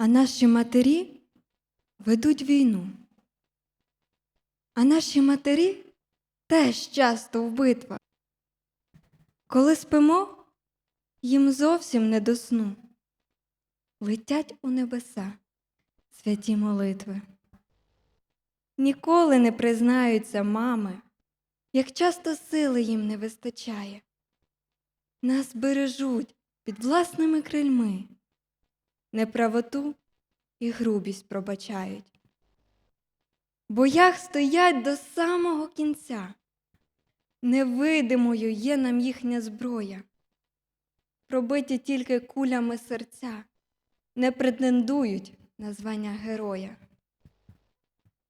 А наші матері ведуть війну. А наші матері теж часто в битвах. Коли спимо, їм зовсім не до сну. Летять у небеса святі молитви. Ніколи не признаються мами, як часто сили їм не вистачає. Нас бережуть під власними крильми, неправоту і грубість пробачають. В боях стоять до самого кінця. Невидимою є нам їхня зброя. Пробиті тільки кулями серця, не претендують на звання героя.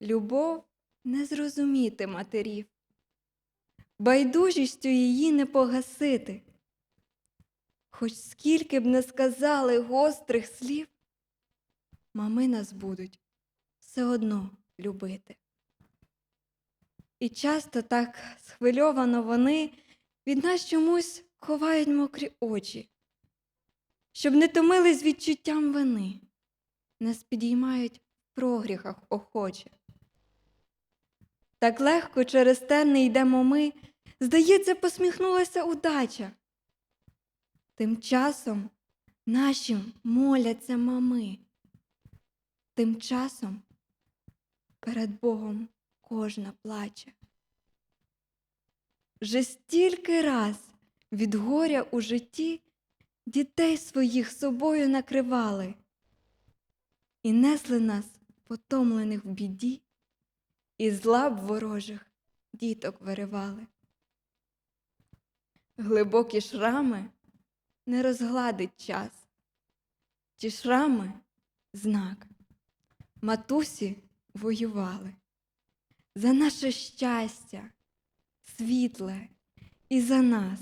Любов не зрозуміти матерів, байдужістю її не погасити. Хоч скільки б не сказали гострих слів, мами нас будуть все одно любити. І часто так схвильовано вони від нас чомусь ховають мокрі очі, щоб не томились відчуттям вини, нас підіймають в прогріхах охоче. Так легко через те не йдемо ми, здається, посміхнулася удача. Тим часом нашим моляться мами. Тим часом перед Богом кожна плаче. Вже стільки раз від горя у житті дітей своїх собою накривали і несли нас, потомлених в біді, із лап ворожих діток виривали. Глибокі шрами не розгладить час. Ті шрами знак. Матусі воювали за наше щастя, світле і за нас.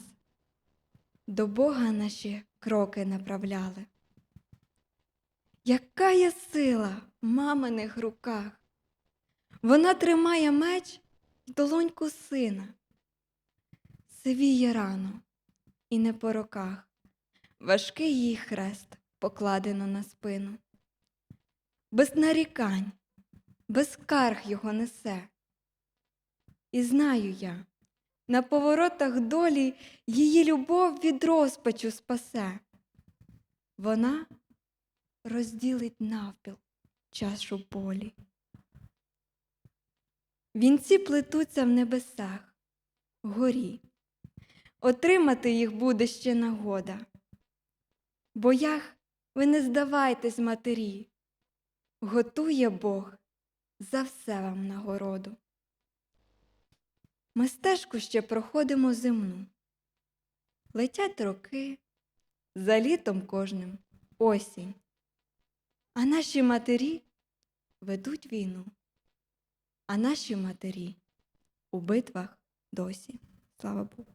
До Бога наші кроки направляли. Яка є сила в маминих руках? Вона тримає меч в долоньку сина, сивіє рано і не по роках. Важкий їй хрест покладено на спину. Без нарікань, без скарг його несе. І знаю я, на поворотах долі її любов від розпачу спасе. Вона розділить навпіл чашу болі. Вінці плетуться в небесах, горі. Отримати їх буде ще нагода. Боях ви не здавайтесь матері, готує Бог за все вам нагороду. Ми стежку ще проходимо земну. Летять роки, за літом кожним осінь. А наші матері ведуть війну, а наші матері у битвах досі. Слава Богу.